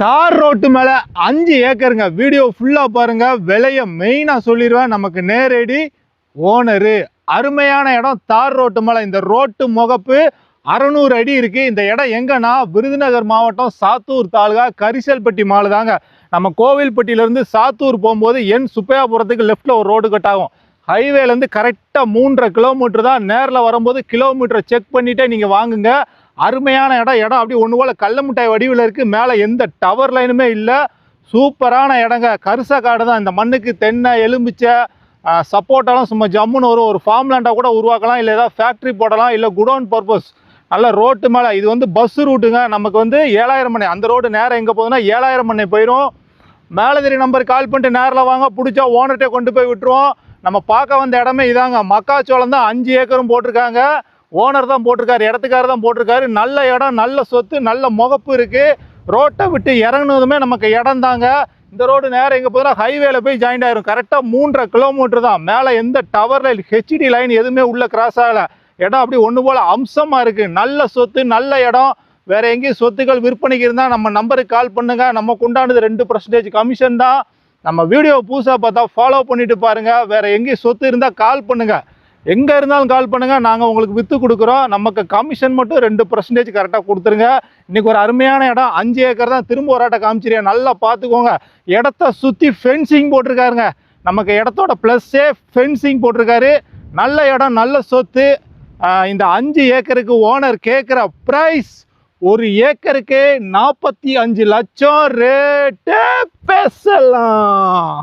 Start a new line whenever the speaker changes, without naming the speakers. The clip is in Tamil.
தார் ரோட்டு மேலே அஞ்சு ஏக்கருங்க. வீடியோ ஃபுல்லாக பாருங்கள் விலையை மெயினாக சொல்லிடுவேன் நமக்கு நேரடி ஓனரு அருமையான இடம் தார் ரோட்டு மேலே. இந்த ரோட்டு முகப்பு அறநூறு அடி இருக்குது இந்த இடம் எங்கன்னா? விருதுநகர் மாவட்டம் சாத்தூர் தாலுகா கரிசல்பட்டி மாலு தாங்க நம்ம கோவில்பட்டியிலேருந்து சாத்தூர் போகும்போது என் சுப்பையாபுரத்துக்கு லெஃப்டில் ஒரு ரோடு கட் ஆகும். ஹைவேலேருந்து கரெக்டாக மூன்றரை கிலோமீட்டர் தான் நேரில் வரும்போது கிலோமீட்டரை செக் பண்ணிவிட்டே நீங்கள் வாங்குங்க. அருமையான இடம். இடம் அப்படி ஒன்று போல் கல்ல முட்டாய் வடிவில் இருக்குது மேலே எந்த டவர் லைனுமே இல்லை. சூப்பரான இடங்க. கருசா காடு தான். இந்த மண்ணுக்கு தென்னை எலும்பிச்சை சப்போட்டாலாம் சும்மா ஜம்முன்னு வரும் ஒரு ஃபார்ம் லேண்டாக கூட உருவாக்கலாம். இல்லை ஏதாவது ஃபேக்ட்ரி போடலாம். இல்லை குடோன் பர்பஸ் நல்ல ரோட்டு மேலே. இது வந்து பஸ் ரூட்டுங்க நமக்கு வந்து ஏழாயிரம் மணி. அந்த ரோடு நேரம் எங்கே போகுதுன்னா ஏழாயிரம் மணி போயிடும் மேலதிரி நம்பர் கால் பண்ணிட்டு நேரில் வாங்க. பிடிச்சா ஓனர்கிட்ட கொண்டு போய் விட்டுருவோம். நம்ம பார்க்க வந்த இடமே இதாங்க. மக்காச்சோளம் தான் அஞ்சு ஏக்கரும் போட்டிருக்காங்க. ஓனர் தான் போட்டிருக்காரு இடத்துக்காரர் தான் போட்டிருக்காரு. நல்ல இடம் நல்ல சொத்து நல்ல முகப்பு இருக்குது ரோட்டை விட்டு இறங்குனதுமே நமக்கு இடம் தாங்க. இந்த ரோடு நேரம் எங்கே போதுனா ஹைவேல போய் ஜாயின் ஆயிரும். கரெக்டாக மூன்றரை கிலோமீட்டர் தான். மேலே எந்த டவரில் ஹெச்டி லைன் எதுவுமே உள்ளே கிராஸ் ஆகலை. இடம் அப்படி ஒன்று போல் அம்சமாக இருக்குது நல்ல சொத்து நல்ல இடம். வேறு எங்கேயும் சொத்துக்கள் விற்பனைக்கு இருந்தால் நம்ம நம்பருக்கு கால் பண்ணுங்கள் நமக்கு உண்டானது ரெண்டு பர்சன்டேஜ் கமிஷன் தான். நம்ம வீடியோ புதுசாக பார்த்தா ஃபாலோ பண்ணிவிட்டு பாருங்கள் வேறு எங்கேயும் சொத்து இருந்தால் கால் பண்ணுங்கள் எங்கே இருந்தாலும் கால் பண்ணுங்கள் நாங்கள் உங்களுக்கு விற்று கொடுக்குறோம். நமக்கு கமிஷன் மட்டும் ரெண்டு பர்சன்டேஜ் கரெக்டாக கொடுத்துருங்க. இன்றைக்கி ஒரு அருமையான இடம். அஞ்சு ஏக்கர் தான் திரும்ப ஒரு ஆட்டை காமிச்சிருக்கேன். நல்லா பார்த்துக்கோங்க. இடத்த சுற்றி ஃபென்சிங் போட்டிருக்காருங்க. நமக்கு இடத்தோட ப்ளஸ்ஸே ஃபென்சிங் போட்டிருக்காரு. நல்ல இடம் நல்ல சொத்து. இந்த அஞ்சு ஏக்கருக்கு ஓனர் கேட்குற ப்ரைஸ் ஒரு ஏக்கருக்கு நாற்பத்தி அஞ்சு லட்சம் ரேட்டு பேசலாம்